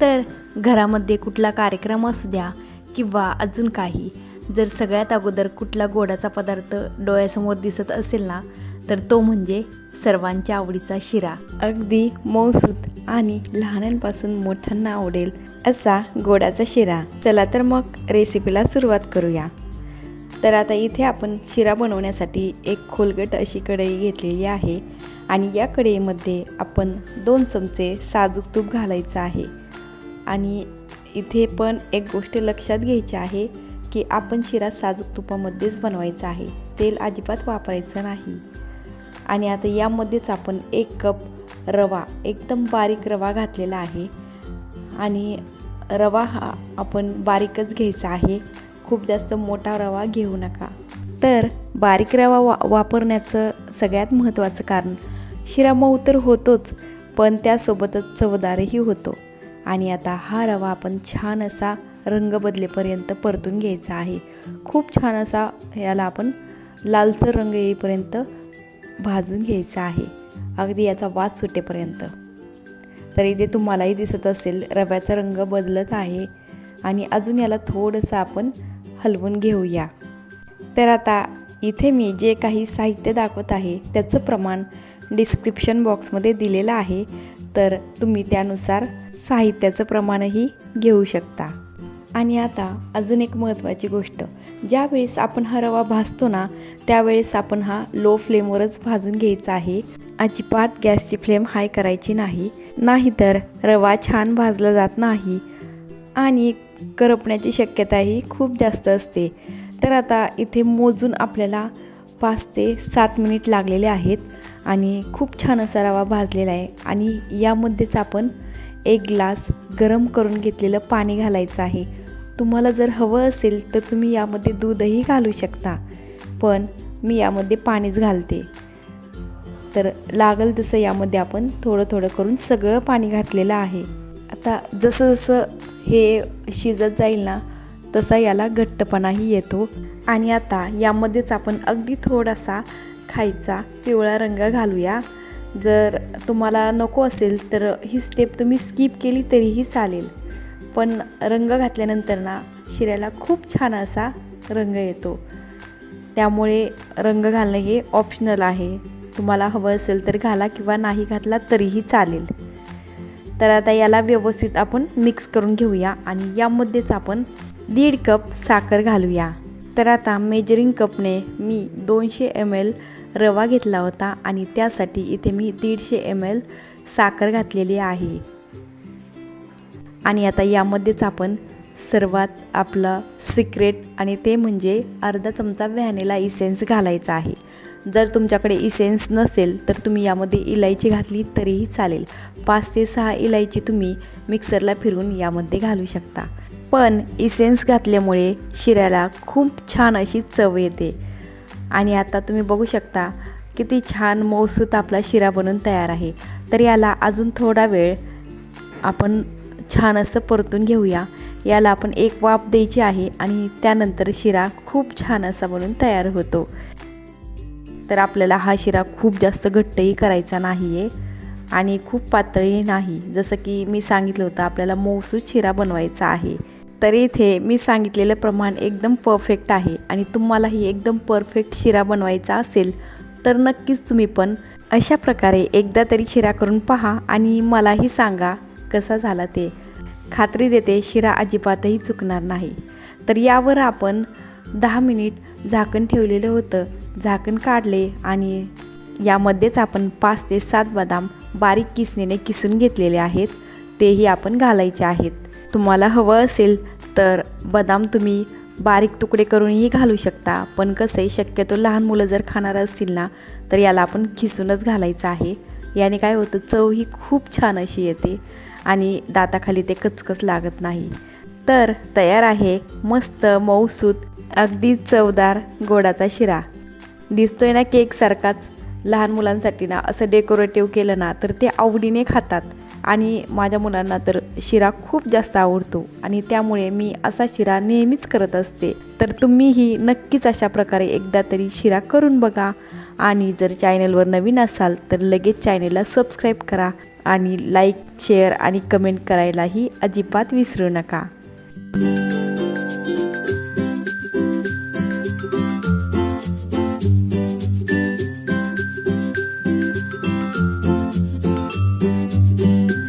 तर घरामध्ये कुठला कार्यक्रम असू द्या किंवा अजून काही जर सगळ्यात अगोदर कुठला गोडाचा पदार्थ डोळ्यासमोर दिसत असेल ना तर तो म्हणजे सर्वांच्या आवडीचा शिरा. अगदी मौसूत आणि लहानांपासून मोठ्यांना आवडेल असा गोडाचा शिरा. चला तर मग रेसिपीला सुरुवात करूया. तर आता इथे आपण शिरा बनवण्यासाठी एक खोलगट अशी कढई घेतलेली आहे आणि या कढईमध्ये आपण दोन चमचे साजूक तूप घालायचं आहे. आणि इथे पण एक गोष्ट लक्षात घ्यायची आहे की आपण शिरा साजूक तुपामध्येच बनवायचा आहे. तेल अजिबात वापरायचं नाही. आणि आता यामध्येच आपण एक कप रवा एकदम बारीक रवा घातलेला आहे. आणि रवा हा आपण बारीकच घ्यायचा आहे. खूप जास्त मोठा रवा घेऊ नका. तर बारीक रवा वा वापरण्याचं सगळ्यात महत्त्वाचं कारण शिरा मऊ तर होतोच पण त्यासोबतच चवदारही होतो. आणि आता हा रवा आपण छान असा रंग बदलेपर्यंत परतून घ्यायचा आहे. खूप छान असा याला आपण लालसर रंग येईपर्यंत भाजून घ्यायचा आहे. अगदी याचा वाद सुटेपर्यंत. तर इथे तुम्हालाही दिसत असेल रव्याचा रंग बदलत आहे आणि अजून याला थोडंसं आपण हलवून घेऊया. तर आता इथे मी जे काही साहित्य दाखवत आहे त्याचं प्रमाण डिस्क्रिप्शन बॉक्समध्ये दिलेलं आहे. तर तुम्ही त्यानुसार साहित्याचं प्रमाणही घेऊ शकता. आणि आता अजून एक महत्त्वाची गोष्ट. ज्यावेळेस आपण हा रवा भाजतो ना त्यावेळेस आपण हा लो फ्लेमवरच भाजून घ्यायचा आहे. अजिबात गॅसची फ्लेम हाय करायची नाही. नाहीतर रवा छान भाजला जात नाही. आणि करपण्याची शक्यताही खूप जास्त असते. तर आता इथे मोजून आपल्याला पाच ते सात मिनिट लागलेले आहेत. आणि खूप छान असा रवा भाजलेला आहे. आणि यामध्येच आपण एक ग्लास गरम करून घेतलेलं पाणी घालायचं आहे. तुम्हाला जर हवं असेल तर तुम्ही यामध्ये दूधही घालू शकता पण मी यामध्ये पाणीच घालते. तर लागल तसं यामध्ये आपण थोडं थोडं करून सगळं पाणी घातलेलं आहे. आता जसं जसं हे शिजत जाईल ना तसा याला घट्टपणाही येतो. आणि आता यामध्येच आपण अगदी थोडासा खायचा पिवळा रंग घालूया. जर तुम्हाला नको असेल तर ही स्टेप तुम्ही स्किप केली तरीही चालेल. पण रंग घातल्यानंतर ना शिऱ्याला खूप छान असा रंग येतो. त्यामुळे रंग घालणं हे ऑप्शनल आहे. तुम्हाला हवं असेल तर घाला किंवा नाही घातला तरीही चालेल. तर आता याला व्यवस्थित आपण मिक्स करून घेऊया आणि यामध्येच आपण दीड कप साखर घालूया. तर आता मेजरिंग कपने मी दोनशे एम एल रवा घेतला होता आणि त्यासाठी इथे मी दीडशे एम एल साखर घातलेली आहे. आणि आता यामध्येच आपण सर्वात आपलं सिक्रेट आणि ते म्हणजे अर्धा चमचा व्हॅनिला इसेन्स घालायचा आहे. जर तुमच्याकडे इसेन्स नसेल तर तुम्ही यामध्ये इलायची घातली तरीही चालेल. पाच ते सहा इलायची तुम्ही मिक्सरला फिरून यामध्ये घालू शकता. पण इसेन्स घातल्यामुळे शिऱ्याला खूप छान अशी चव येते. आणि आता तुम्ही बघू शकता किती छान मौसूत आपला शिरा बनून तयार आहे. तर याला अजून थोडा वेळ आपण छान असं परतून घेऊया. याला आपण एक वाफ द्यायची आहे आणि त्यानंतर शिरा खूप छान असा बनून तयार होतो. तर आपल्याला हा शिरा खूप जास्त घट्टही करायचा नाही आहे आणि खूप पातळी नाही. जसं की मी सांगितलं होतं आपल्याला मौसूद शिरा बनवायचा आहे. तर इथे मी सांगितलेलं प्रमाण एकदम परफेक्ट आहे आणि तुम्हालाही एकदम परफेक्ट शिरा बनवायचा असेल तर नक्कीच तुम्ही पण अशा प्रकारे एकदा तरी शिरा करून पहा आणि मलाही सांगा कसा झाला ते. खात्री देते शिरा अजिबातही चुकणार नाही. तर यावर आपण दहा मिनिट झाकण ठेवलेलं होतं. झाकण काढले आणि यामध्येच आपण पाच ते सात बदाम बारीक किसणीने किसून घेतलेले आहेत. तेही आपण घालायचे आहेत. तुम्हाला हवं असेल तर बदाम तुम्ही बारीक तुकडे करूनही घालू शकता. पण कसं आहे शक्यतो लहान मुलं जर खाणार असतील ना तर याला आपण खिसूनच घालायचं आहे. याने काय होतं चव ही खूप छान अशी येते आणि दाताखाली ते कचकच लागत नाही. तर तयार आहे मस्त मऊसूत अगदी चवदार गोडाचा शिरा. दिसतोय ना केकसारखाच लहान मुलांसाठी ना असं डेकोरेटिव्ह केलं ना तर ते आवडीने खातात. आणि माझ्या मुलांना तर शिरा खूप जास्त आवडतो आणि त्यामुळे मी असा शिरा नेहमीच करत असते. तर तुम्हीही नक्कीच अशा प्रकारे एकदा तरी शिरा करून बघा आणि जर चॅनलवर नवीन असाल तर लगेच चॅनलला सबस्क्राईब करा आणि लाईक शेअर आणि कमेंट करायलाही अजिबात विसरू नका.